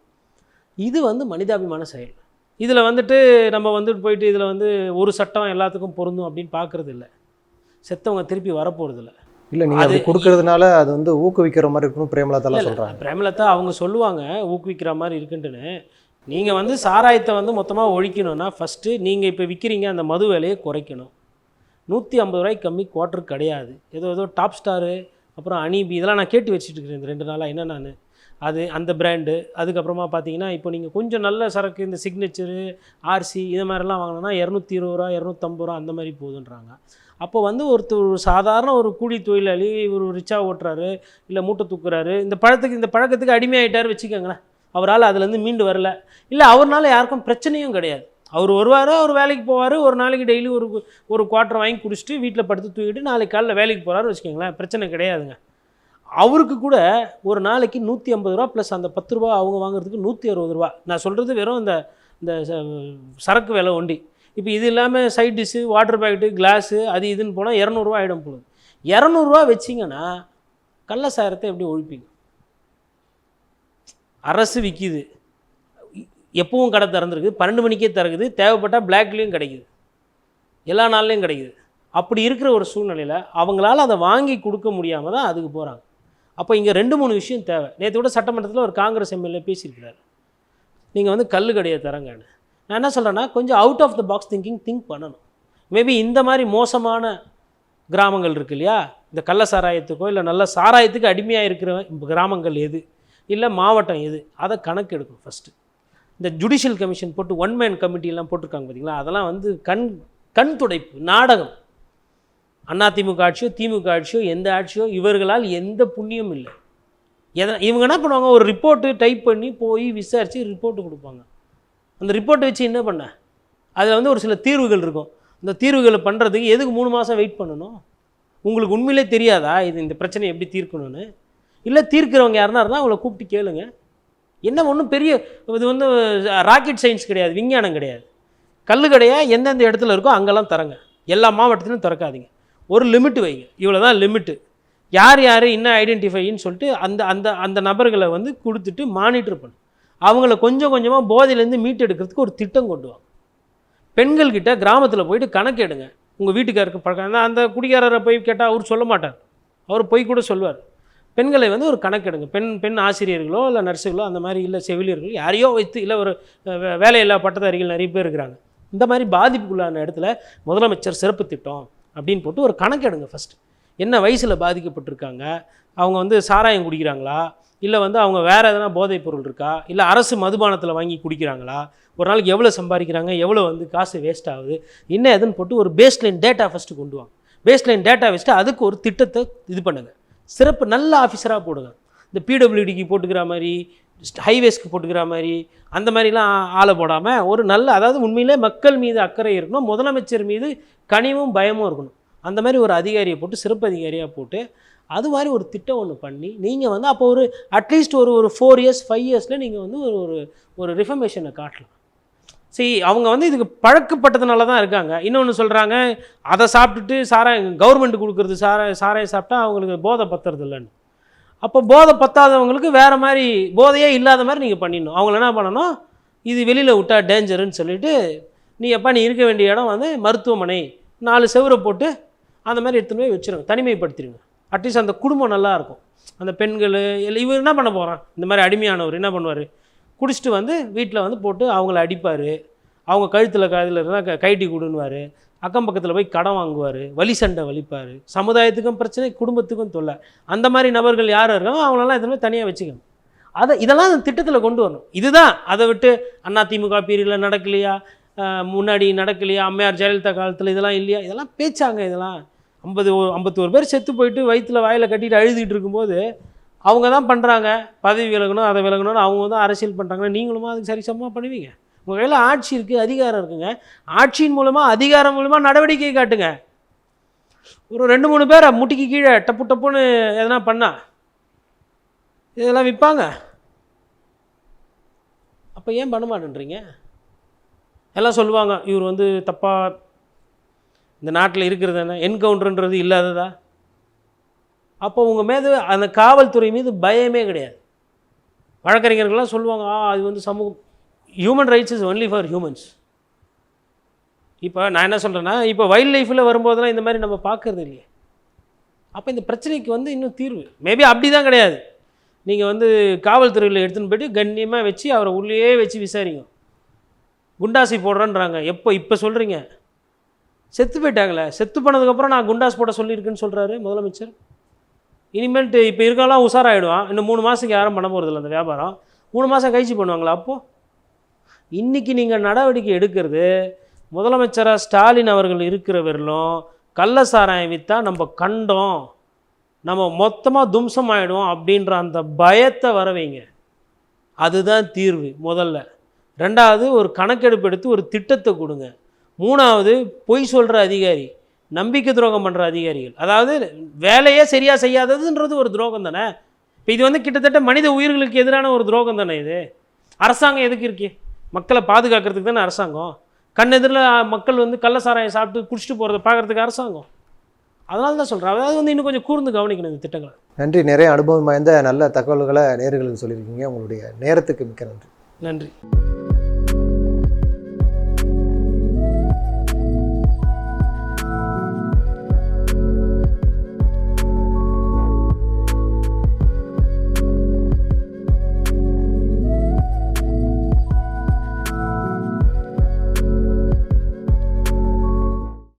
Speaker 2: இது வந்து மனிதாபிமான செயல். இதில் வந்துட்டு நம்ம வந்துட்டு போயிட்டு இதில் வந்து ஒரு சட்டம் எல்லாத்துக்கும் பொருந்தும் அப்படின்னு பார்க்கறது இல்லை செத்தவங்க திருப்பி வரப்போகிறது இல்லை
Speaker 1: இல்லை நீங்கள் அது
Speaker 2: அது-
Speaker 1: கொடுக்கறதுனால அது வந்து ஊக்குவிக்கிற மாதிரி இருக்கணும் பிரேமலதாலாம் சொல்கிறாங்க
Speaker 2: பிரேமலதா அவங்க சொல்லுவாங்க ஊக்குவிக்கிற மாதிரி இருக்குன்ட்டுன்னு. நீங்கள் வந்து சாராயத்தை வந்து மொத்தமாக ஒழிக்கணும்னா ஃபஸ்ட்டு நீங்கள் இப்போ விற்கிறீங்க அந்த மது விலையை குறைக்கணும். நூற்றி ஐம்பது ரூபாய்க்கு கம்மி குவார்ட்டர் கிடையாது. ஏதோ ஏதோ டாப் ஸ்டாரு அப்புறம் அனிபி இதெல்லாம் நான் கேட்டு வச்சுட்டு இருக்கிறேன் இந்த ரெண்டு நாளாக என்ன நான்? அது அந்த பிராண்டு அதுக்கப்புறமா பார்த்தீங்கன்னா இப்போ நீங்கள் கொஞ்சம் நல்ல சரக்கு இந்த சிக்னேச்சரு ஆர்சி இது மாதிரிலாம் வாங்கினோன்னா இரநூத்தி இருபது ரூபா இரநூத்தம்பது ரூபா அந்த மாதிரி போகுதுன்றாங்க அப்போ வந்து ஒருத்தர் ஒரு சாதாரண ஒரு கூலி தொழிலாளி ஒரு ரிச்சா ஓட்டுறாரு இல்லை மூட்டை தூக்குறாரு இந்த பழத்துக்கு இந்த பழக்கத்துக்கு அடிமையாயிட்டார் வச்சுக்கோங்களேன். அவரால் அதுலேருந்து மீண்டு வரல. இல்லை அவர்னால யாருக்கும் பிரச்சனையும் கிடையாது. அவர் வருவார் அவர் வேலைக்கு போவார். ஒரு நாளைக்கு டெய்லி ஒரு ஒரு குவார்ட்டர் வாங்கி குடிச்சிட்டு வீட்டில் படுத்து தூக்கிட்டு நாளைக்கு காலையில் வேலைக்கு போகிறாரு வச்சுக்கோங்களேன். பிரச்சனை கிடையாதுங்க. அவருக்கு கூட ஒரு நாளைக்கு நூற்றி ஐம்பது ரூபா ப்ளஸ் அந்த பத்து ரூபா அவங்க வாங்குறதுக்கு நூற்றி அறுபது ரூபா. நான் சொல்கிறது வெறும் இந்த இந்த ச- சரக்கு விலை ஒண்டி. இப்போ இது இல்லாமல் side dish water packet glass அது இதுன்னு போனால் இரநூறுவா ஆகிடும் போகுது இரநூறுவா வச்சிங்கன்னா கள்ள சாரத்தை எப்படி ஒழிப்பீங்க? அரசு விற்கிது எப்பவும் கடை திறந்துருக்கு பன்னெண்டு மணிக்கே திறக்குது. தேவைப்பட்டால் பிளாக்லேயும் கிடைக்குது. எல்லா நாள்லேயும் கிடைக்குது. அப்படி இருக்கிற ஒரு சூழ்நிலையில் அவங்களால அதை வாங்கி கொடுக்க முடியாமல் தான் அதுக்கு போகிறாங்க அப்போ இங்கே ரெண்டு மூணு விஷயம் தேவை. நேற்று கூட சட்டமன்றத்தில் ஒரு காங்கிரஸ் எம்எல்ஏ பேசியிருக்கிறார். நீங்கள் வந்து கல் கடையை தரங்கன்னு நான் என்ன சொல்கிறேன்னா கொஞ்சம் out of the box thinking think பண்ணணும். மேபி இந்த மாதிரி மோசமான கிராமங்கள் இருக்கு இல்லையா? இந்த கள்ள சாராயத்துக்கோ இல்லை நல்ல சாராயத்துக்கு அடிமையாக இருக்கிற கிராமங்கள் எது? இல்லை மாவட்டம் எது? அதை கணக்கு எடுக்கணும் ஃபஸ்ட்டு இந்த ஜுடிஷியல் கமிஷன் போட்டு ஒன் மேன் கமிட்டியெல்லாம் போட்டிருக்காங்க பார்த்தீங்களா அதெல்லாம் வந்து கண் கண் துடைப்பு நாடகம். அதிமுக ஆட்சியோ திமுக ஆட்சியோ எந்த ஆட்சியோ இவர்களால் எந்த புண்ணியம் இல்லை. எதை இவங்க என்ன பண்ணுவாங்க? ஒரு ரிப்போர்ட்டு டைப் பண்ணி போய் விசாரித்து ரிப்போர்ட்டு கொடுப்பாங்க. அந்த ரிப்போர்ட்டை வச்சு என்ன பண்ண? அதில் வந்து ஒரு சில தீர்வுகள் இருக்கும். இந்த தீர்வுகளை பண்ணுறதுக்கு எதுக்கு மூணு மாதம் வெயிட் பண்ணணும்? உங்களுக்கு உண்மையிலே தெரியாதா? இது இந்த பிரச்சனையை எப்படி தீர்க்கணும்னு? இல்லை தீர்க்கிறவங்க யாருன்னா இருந்தால் அவங்கள கூப்பிட்டு கேளுங்கள் என்ன ஒன்றும் பெரிய இது வந்து ராக்கெட் சயின்ஸ் கிடையாது விஞ்ஞானம் கிடையாது. கல்லு கடையா எந்தெந்த இடத்துல இருக்கோ அங்கெல்லாம் தரங்க எல்லா மாவட்டத்திலும் திறக்காதீங்க. ஒரு லிமிட் வைங்க. இவ்வளோ தான் லிமிட்டு யார் யார் இன்னும் ஐடென்டிஃபைன்னு சொல்லிட்டு அந்த அந்த அந்த நபர்களை வந்து கொடுத்துட்டு மானிட்டர் பண்ணு. அவங்கள கொஞ்சம் கொஞ்சமாக போதையிலேருந்து மீட்டு எடுக்கிறதுக்கு ஒரு திட்டம் கொண்டு வாங்க. பெண்கள்கிட்ட கிராமத்தில் போயிட்டு கணக்கு எடுங்க. உங்கள் வீட்டுக்காருக்கு பழக்கம். அந்த- அந்த குடிகாரரை போய் கேட்டால் அவர் சொல்ல மாட்டார். அவர் போய் கூட சொல்லுவார் பெண்களை வந்து ஒரு கணக்கெடுங்க. பெண் பெண் ஆசிரியர்களோ இல்லை நர்ஸுகளோ அந்த மாதிரி இல்லை செவிலியர்களோ யாரையோ வைத்து இல்லை ஒரு வே- வேலையில்லா பட்டதாரிகள் நிறைய பேர் இருக்கிறாங்க. இந்த மாதிரி பாதிப்புக்குள்ளான இடத்துல முதலமைச்சர் சிறப்பு திட்டம் அப்படின்னு போட்டு ஒரு கணக்கெடுங்க ஃபஸ்ட்டு என்ன வயசில் பாதிக்கப்பட்டிருக்காங்க? அவங்க வந்து சாராயம் குடிக்கிறாங்களா? இல்லை வந்து அவங்க வேறு எதனா போதைப் பொருள் இருக்கா? இல்லை அரசு மதுபானத்தில் வாங்கி குடிக்கிறாங்களா? ஒரு நாளைக்கு எவ்வளோ சம்பாதிக்கிறாங்க? எவ்வளோ வந்து காசு வேஸ்ட் ஆகுது? என்ன எதுன்னு போட்டு ஒரு பேஸ்லைன் டேட்டா ஃபஸ்ட்டு கொண்டு வாங்க. பேஸ்லைன் டேட்டா வச்சுட்டு அதுக்கு ஒரு திட்டத்தை இது பண்ணுங்கள் சிறப்பு நல்ல ஆஃபீஸராக போடுங்க. இந்த பிடபிள்யூடிக்கு போட்டுக்கிற மாதிரி ஹைவேஸ்க்கு போட்டுக்கிற மாதிரி அந்த மாதிரிலாம் ஆளை போடாமல் ஒரு நல்ல அதாவது உண்மையிலே மக்கள் மீது அக்கறை இருக்கணும் முதலமைச்சர் மீது கனிவும் பயமும் இருக்கணும். அந்த மாதிரி ஒரு அதிகாரியை போட்டு சிறப்பு அதிகாரியாக போட்டு அது மாதிரி ஒரு திட்டம் ஒன்று பண்ணி நீங்கள் வந்து அப்போ ஒரு அட்லீஸ்ட் ஒரு ஒரு ஃபோர் இயர்ஸ் ஃபைவ் இயர்ஸில் நீங்கள் வந்து ஒரு ஒரு ஒரு ரிஃபர்மேஷனை காட்டலாம். சரி அவங்க வந்து இதுக்கு பழக்கப்பட்டதுனால தான் இருக்காங்க. இன்னொன்று சொல்கிறாங்க அதை சாப்பிட்டுட்டு சாராயம் கவர்மெண்ட் கொடுக்குறது சாரா சாராயம் சாப்பிட்டா அவங்களுக்கு போதை பத்துறது இல்லைன்னு. அப்போ போதை பத்தாதவங்களுக்கு வேறு மாதிரி போதையே இல்லாத மாதிரி நீங்கள் பண்ணிடணும். அவங்கள என்ன பண்ணணும்? இது வெளியில் விட்டா டேஞ்சருன்னு சொல்லிட்டு நீ எப்பா நீ இருக்க வேண்டிய இடம் வந்து மருத்துவமனை. நாலு செவரை போட்டு அந்த மாதிரி எடுத்துன்னு போய் வச்சுருங்க. தனிமைப்படுத்திடுங்க. அட்லீஸ்ட் அந்த குடும்பம் நல்லாயிருக்கும் அந்த பெண்கள் இல்லை இவர் என்ன பண்ண போகிறான் இந்த மாதிரி அடிமையானவர் என்ன பண்ணுவார்? குடிச்சிட்டு வந்து வீட்டில் வந்து போட்டு அவங்கள அடிப்பார். அவங்க கழுத்தில் காதில் இருந்தால் க கைட்டி கொடுன்னுவார். அக்கம் பக்கத்தில் போய் கடன் வாங்குவார். வலி சண்டை வலிப்பார். சமுதாயத்துக்கும் பிரச்சனை குடும்பத்துக்கும் தொல்லை. அந்த மாதிரி நபர்கள் யார் இருக்காங்க அவங்களெல்லாம் எதுவுமே தனியாக வச்சுக்கணும். அதை இதெல்லாம் அந்த திட்டத்தில் கொண்டு வரணும். இதுதான். அதை விட்டு அண்ணா திமுக பீரியடில் நடக்கலையா? முன்னாடி நடக்கலையா? அம்மையார் ஜெயலலிதா காலத்தில் இதெல்லாம் இல்லையா? இதெல்லாம் பேச்சாங்க இதெல்லாம். ஐம்பது ஐம்பத்தோரு பேர் செத்து போயிட்டு வயிற்றில் வாயில் கட்டிட்டு அழுதுகிட்டு இருக்கும்போது அவங்க தான் பண்ணுறாங்க பதவி விலகணும் அதை விலகணும்னு அவங்க தான் அரசியல் பண்ணுறாங்கன்னா நீங்களுமா அதுக்கு சரிசமமாக பண்ணுவீங்க? உங்கள் கையில் ஆட்சி இருக்குது அதிகாரம் இருக்குங்க. ஆட்சியின் மூலமாக அதிகாரம் மூலமாக நடவடிக்கை காட்டுங்க. ஒரு ரெண்டு மூணு பேரை முட்டிக்கு கீழே டப்பு டப்புன்னு எதனா பண்ணா இதெல்லாம் விற்பாங்க. அப்போ ஏன் பண்ண மாட்டேன்றீங்க? எல்லாம் சொல்லுவாங்க இவர் வந்து தப்பாக இந்த நாட்டில் இருக்கிறது என்ன? என்கவுண்டர்ன்றது இல்லாததா? அப்போ உங்கள் மீது அந்த காவல்துறை மீது பயமே கிடையாது. வழக்கறிஞர்கள்லாம் சொல்லுவாங்க ஆ அது வந்து சமூகம் human rights is only for humans இப்போ நான் என்ன சொல்கிறேன்னா இப்போ வைல்ட் லைஃப்பில் வரும்போதெல்லாம் இந்த மாதிரி நம்ம பார்க்கறது இல்லையே. அப்போ இந்த பிரச்சனைக்கு வந்து இன்னும் தீர்வு. மேபி அப்படி தான் கிடையாது. நீங்கள் வந்து காவல்துறையில் எடுத்துன்னு போயிட்டு கண்ணியமாக வச்சு அவரை உள்ளேயே வச்சு விசாரிங்க. குண்டாசி போடுறேன்றாங்க. எப்போ இப்போ சொல்கிறீங்க செத்து போயிட்டாங்களே. செத்து போனதுக்கப்புறம் நான் குண்டாஸ் போட சொல்லியிருக்குன்னு சொல்கிறாரு முதலமைச்சர். இனிமேல்ட்டு இப்போ இருக்கலாம் உஷாராகிடுவான் இன்னும் மூணு மாதத்துக்கு யாரும் பண்ண போகிறதில்ல அந்த வியாபாரம். மூணு மாதம் கழிச்சு பண்ணுவாங்களா அப்போது இன்றைக்கி நீங்கள் நடவடிக்கை எடுக்கிறது முதலமைச்சராக ஸ்டாலின் அவர்கள் இருக்கிறவரிலும் கள்ள சாராயம் விற்றா நம்ம கண்டோம் நம்ம மொத்தமாக தும்சம் ஆகிடும் அப்படின்ற அந்த பயத்தை வரவைங்க அதுதான் தீர்வு முதல்ல. ரெண்டாவது ஒரு கணக்கெடுப்பு எடுத்து ஒரு திட்டத்தை கொடுங்க. மூணாவது பொய் சொல்கிற அதிகாரி நம்பிக்கை துரோகம் பண்ணுற அதிகாரிகள். அதாவது வேலையே சரியாக செய்யாததுன்றது ஒரு துரோகம் தானே? இப்போ இது வந்து கிட்டத்தட்ட மனித உயிர்களுக்கு எதிரான ஒரு துரோகம் தானே இது? அரசாங்கம் எதுக்கு இருக்கு? மக்களை பாதுகாக்கிறதுக்கு தானே அரசாங்கம்? கண்ணெதிரில் மக்கள் வந்து கள்ள சாராயம் சாப்பிட்டு குடிச்சிட்டு போகிறத பார்க்குறதுக்கு அரசாங்கம். அதனால தான் சொல்கிறேன் அதாவது வந்து இன்னும் கொஞ்சம் கூர்ந்து கவனிக்கணும் இந்த திட்டங்களை.
Speaker 1: நன்றி. நிறைய அனுபவம் வாய்ந்த நல்ல தகவல்களை நேர்களுக்கு சொல்லியிருக்கீங்க. உங்களுடைய நேரத்துக்கு மிக்க நன்றி.
Speaker 2: நன்றி.